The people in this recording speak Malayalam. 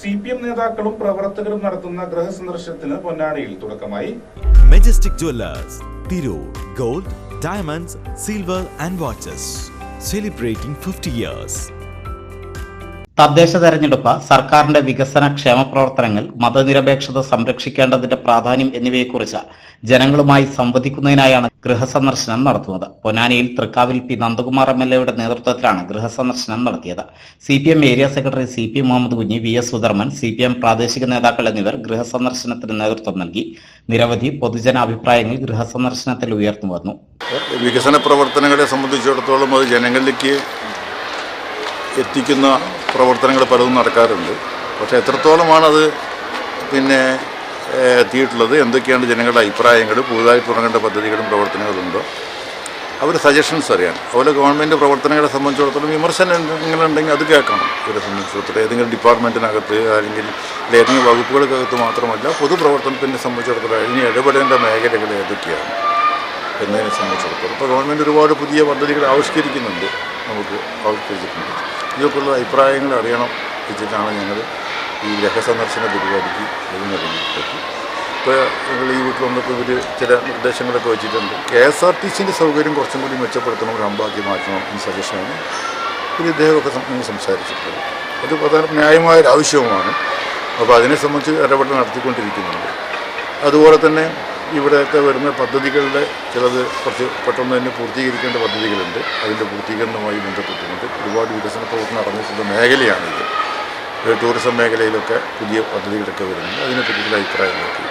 സി പി എം നേതാക്കളും പ്രവർത്തകരും നടത്തുന്ന ഗൃഹസന്ദർശനത്തിന് പൊന്നാനിയിൽ തുടക്കമായി. Majestic Jewellers Tirur gold diamonds silver and watches celebrating fifty years തദ്ദേശ തെരഞ്ഞെടുപ്പ് സർക്കാരിന്റെ വികസന ക്ഷേമ പ്രവർത്തനങ്ങൾ മതനിരപേക്ഷത സംരക്ഷിക്കേണ്ടതിന്റെ പ്രാധാന്യം എന്നിവയെക്കുറിച്ച് ജനങ്ങളുമായി സംവദിക്കുന്നതിനായാണ് ഗൃഹസന്ദർശനം നടത്തുന്നത്. പൊന്നാനിയിൽ തൃക്കാവിൽ പി നന്ദകുമാർ എം എൽ എയുടെ നേതൃത്വത്തിലാണ് ഗൃഹസന്ദർശനം നടത്തിയത്. C P M area secretary C P Muhammad Kunhi V S Sudharman C P M പ്രാദേശിക നേതാക്കൾ എന്നിവർ ഗൃഹസന്ദർശനത്തിന് നേതൃത്വം നൽകി. നിരവധി പൊതുജന പൊതുജനാഭിപ്രായങ്ങൾ ഗൃഹസന്ദർശനത്തിൽ ഉയർന്നു വന്നു. വികസന പ്രവർത്തനങ്ങളെ സംബന്ധിച്ചിടത്തോളം അത് ജനങ്ങളിലേക്ക് എത്തിക്കുന്ന പ്രവർത്തനങ്ങൾ പലതും നടക്കാറുണ്ട്. പക്ഷേ എത്രത്തോളമാണത് പിന്നെ എത്തിയിട്ടുള്ളത് എന്തൊക്കെയാണ് ജനങ്ങളുടെ അഭിപ്രായങ്ങൾ പുതുതായി തുടങ്ങേണ്ട പദ്ധതികളും പ്രവർത്തനങ്ങളും ഉണ്ടോ? അവർ സജഷൻസ് അറിയാൻ. അതുപോലെ ഗവൺമെന്റ് പ്രവർത്തനങ്ങളെ സംബന്ധിച്ചിടത്തോളം വിമർശനങ്ങളുണ്ടെങ്കിൽ അത് കേൾക്കണം ഇവരെ സംബന്ധിച്ചിടത്തോളം. ഏതെങ്കിലും ഡിപ്പാർട്ട്മെന്റിനകത്ത് അല്ലെങ്കിൽ ഏതെങ്കിലും വകുപ്പുകൾക്കകത്ത് മാത്രമല്ല പൊതുപ്രവർത്തനത്തിനെ സംബന്ധിച്ചിടത്തോളം അല്ലെങ്കിൽ ഇടപെടേണ്ട മേഖലകൾ ഏതൊക്കെയാണ് എന്നതിനെ സംബന്ധിച്ചിടത്തോളം. ഇപ്പോൾ ഗവൺമെന്റ് ഒരുപാട് പുതിയ പദ്ധതികൾ ആവിഷ്കരിക്കുന്നുണ്ട്. നമുക്ക് ആവിഷ്കരിച്ചിട്ടുണ്ട്. ഇതൊക്കെയുള്ള അഭിപ്രായങ്ങൾ അറിയണം വെച്ചിട്ടാണ് ഞങ്ങൾ ഈ ഗ്രഹസന്ദർശന പരിപാടിക്ക് എഴുന്നള്ളിപ്പറ്റി ഇപ്പോൾ ഞങ്ങൾ ഈ വീട്ടിൽ വന്നപ്പോൾ ഇവർ ചില നിർദ്ദേശങ്ങളൊക്കെ വെച്ചിട്ടുണ്ട്. കെ എസ് ആർ ടി സിന്റെ സൗകര്യം കുറച്ചും കൂടി മെച്ചപ്പെടുത്തണം റമ്പാക്കി മാറ്റണം എന്ന് സജഷനാണ് ഒരു ഇദ്ദേഹമൊക്കെ സംസാരിച്ചിട്ടുള്ളത്. അത് പ്രധാന ന്യായമായൊരു ആവശ്യവുമാണ്. അപ്പോൾ അതിനെ സംബന്ധിച്ച് ഇടപെടൽ നടത്തിക്കൊണ്ടിരിക്കുന്നുണ്ട്. അതുപോലെ തന്നെ ഇവിടെയൊക്കെ വരുന്ന പദ്ധതികളുടെ ചിലത് കുറച്ച് പെട്ടെന്ന് തന്നെ പൂർത്തീകരിക്കേണ്ട പദ്ധതികളുണ്ട്. അതിന്റെ പൂർത്തീകരണവുമായി ബന്ധപ്പെട്ടുകൊണ്ട് ഒരുപാട് വികസന പ്രവർത്തനം നടന്നിട്ടുള്ള മേഖലയാണിത് ടൂറിസം മേഖലയിലൊക്കെ പുതിയ പദ്ധതികളൊക്കെ വരുന്നുണ്ട്. അതിനെപ്പറ്റിയുള്ള അഭിപ്രായങ്ങളൊക്കെ